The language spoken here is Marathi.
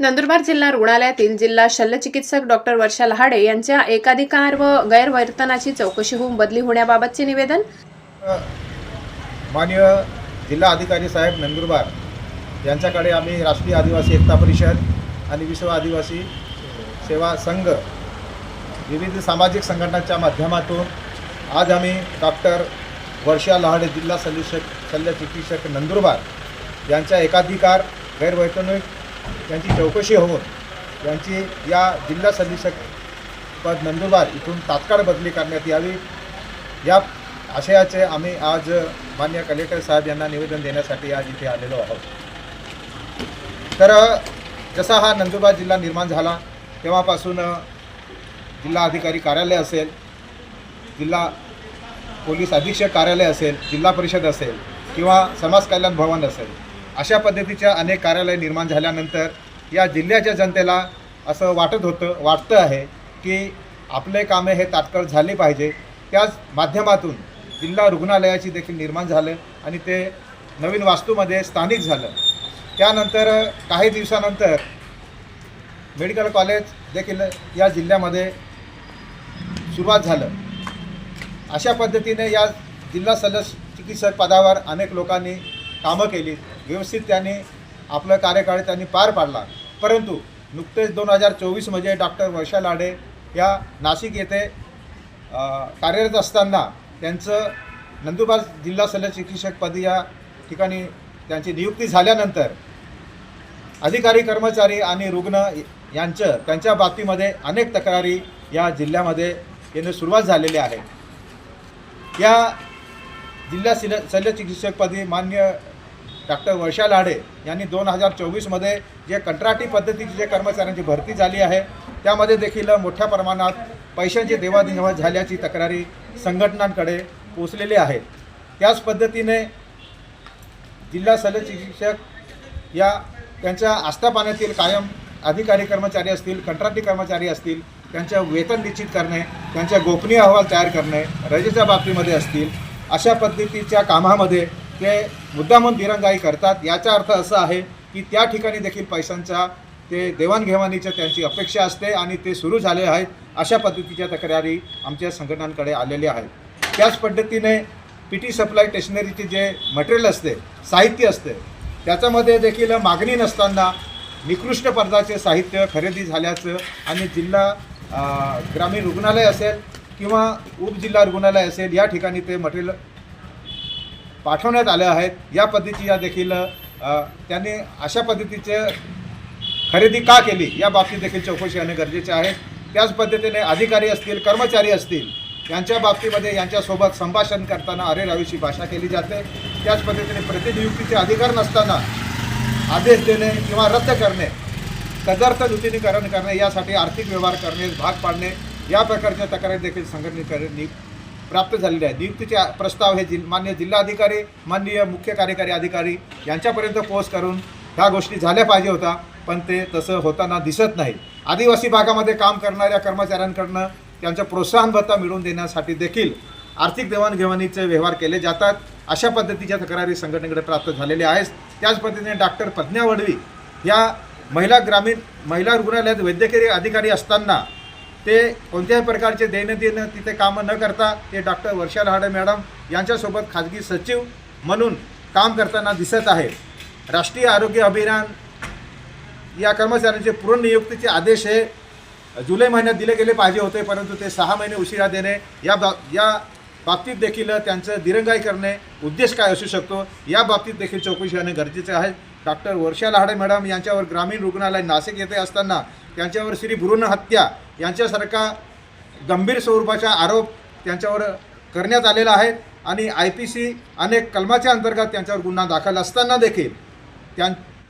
नंदुरबार जिल्हा रुग्णालयातील जिल्हा शल्यचिकित्सक डॉक्टर वर्षा लहाडे यांच्या एकाधिकार व गैरवर्तनाची चौकशी होऊन बदली होण्याबाबतचे निवेदन? माननीय जिल्हा अधिकारी साहेब नंदुरबार यांच्याकडे आम्ही राष्ट्रीय आदिवासी एकता परिषद आणि विश्व आदिवासी सेवा संघ विविध सामाजिक संघटनांच्या माध्यमातून आज आम्ही डॉक्टर वर्षा लहाडे जिल्हा शल्यचिकित्सक नंदुरबार यांच्या एकाधिकार गैरवर्तणूक यांची चौकशी होऊन यांची या जिल्हा शल्यचिकित्सक पद नंदुरबार इथून तात्काळ बदली करण्यात यावी. या आशयाचे आम्ही आज मान्य कलेक्टर साहेब यांना निवेदन देण्यासाठी आज इथे आलेलो आहोत. तर जसा हा नंदुरबार जिल्हा निर्माण झाला तेव्हापासून जिल्हा अधिकारी कार्यालय असेल जिल्हा पोलीस अधीक्षक कार्यालय असेल जिल्हा परिषद असेल किंवा समाज कल्याण भवन असेल अशा पद्धतीच्या अनेक कार्यालय निर्माण झाल्यानंतर या जिल्ह्याच्या जनतेला असं वाटत होतं वाटतं आहे की आपले कामे हे तात्काळ झाले पाहिजे. त्याच माध्यमातून जिल्हा रुग्णालयाची देखील निर्माण झालं आणि ते नवीन वास्तूमध्ये स्थानिक झालं. त्यानंतर काही दिवसानंतर मेडिकल कॉलेज देखील या जिल्ह्यामध्ये सुरुवात झालं. अशा पद्धतीने या जिल्हा सदस्य चिकित्सक पदावर अनेक लोकांनी कामं केली. व्यवस्थित त्यांनी आपलं कार्यकाळ त्यांनी पार पाडला. परंतु नुकतेच दोन हजार चोवीसमध्ये डॉक्टर वर्षा लाडे या नाशिक येथे कार्यरत असताना त्यांचं नंदुरबार जिल्हा शल्यचिकित्सकपदी या ठिकाणी त्यांची नियुक्ती झाल्यानंतर अधिकारी कर्मचारी आणि रुग्ण यांचं त्यांच्या बाबतीमध्ये अनेक तक्रारी या जिल्ह्यामध्ये येणं सुरुवात झालेली आहे. या जिल्हा शल्य शल्यचिकित्सकपदी मान्य डॉक्टर वर्षा लाडे यांनी दोन हजार चोवीसमध्ये जे कंत्राटी पद्धतीची जे कर्मचाऱ्यांची भरती झाली आहे त्यामध्ये देखील मोठ्या प्रमाणात पैशांची देवाणघेवाण झाल्याची तक्रारी संघटनांकडे पोचलेली आहे. त्याच पद्धतीने जिल्हा शल्यचिकित्सक या त्यांच्या आस्थापाण्यातील कायम अधिकारी कर्मचारी असतील कंत्राटी कर्मचारी असतील त्यांच्या वेतन निश्चित करणे त्यांच्या गोपनीय अहवाल तयार करणे रजेच्या बाबतीमध्ये असतील अशा पद्धतीच्या कामामध्ये ते मुद्दामून दिरंगाई करतात. याचा अर्थ असा आहे की त्या ठिकाणी देखील पैशांचा ते देवाणघेवाणीच्या त्यांची अपेक्षा असते आणि ते सुरू झाले आहेत. अशा पद्धतीच्या तक्रारी आमच्या संघटनांकडे आलेल्या आहेत. त्याच पद्धतीने पी टी सप्लाय स्टेशनरीचे जे मटेरियल असते साहित्य असते त्याच्यामध्ये देखील मागणी नसताना निकृष्ट पदाचे साहित्य खरेदी झाल्याचं आणि जिल्हा ग्रामीण रुग्णालय असेल किंवा उपजिल्हा रुग्णालय असेल या ठिकाणी ते मटेरियल पाठवण्यात आल्या आहेत. या पद्धतीच्या देखील त्यांनी अशा पद्धतीचे खरेदी का केली या बाबतीत देखील चौकशी होणे गरजेचे आहे. त्याच पद्धतीने अधिकारी असतील कर्मचारी असतील यांच्या बाबतीमध्ये यांच्यासोबत संभाषण करताना अरे रावीची भाषा केली जाते. त्याच पद्धतीने प्रतिनियुक्तीचे अधिकार नसताना आदेश देणे किंवा रद्द करणे तदर्थ नूतनीकरण करणे यासाठी आर्थिक व्यवहार करणे भाग पाडणे या प्रकारच्या तक्रारी देखील संघटनेकडे प्राप्त झालेले आहे. नियुक्तीचे प्रस्ताव हे जिल मान्य जिल्हाधिकारी माननीय मुख्य कार्यकारी अधिकारी यांच्यापर्यंत पोहोच करून ह्या गोष्टी झाल्या पाहिजे होता पण ते तसं होताना दिसत नाही. आदिवासी भागामध्ये काम करणाऱ्या कर्मचाऱ्यांकडनं त्यांचं प्रोत्साहन भत्ता मिळवून देण्यासाठी देखील आर्थिक देवाणघेवाणीचे व्यवहार केले जातात. अशा पद्धतीच्या तक्रारी संघटनेकडे प्राप्त झालेल्या आहेत. त्याच पद्धतीने डॉक्टर प्रज्ञा वडवी या महिला ग्रामीण महिला रुग्णालयात वैद्यकीय अधिकारी असताना ते कोणत्याही प्रकारचे दैनंदिन तिथे कामं न करता ते डॉक्टर वर्षा लहाडे मॅडम यांच्यासोबत खाजगी सचिव म्हणून काम करताना दिसत आहे राष्ट्रीय आरोग्य अभियान या कर्मचाऱ्यांचे पुनर्नियुक्तीचे आदेश हे जुलै महिन्यात दिले गेले पाहिजे होते परंतु ते सहा महिने उशिरा देणे या बा या बाबतीत देखील त्यांचं दिरंगाई करणे उद्देश काय असू शकतो? या बाबतीत देखील चौकशी होणे गरजेचे आहे. डॉक्टर वर्षा लहाडे मॅडम यांच्यावर ग्रामीण रुग्णालय नाशिक येथे असताना त्यांच्यावर श्री भ्रूण हत्या यांच्यासारखा गंभीर स्वरूपाचा आरोप त्यांच्यावर करण्यात आलेला आहे आणि आय पी सी अनेक कलमाच्या अंतर्गत त्यांच्यावर गुन्हा दाखल असताना देखील त्यां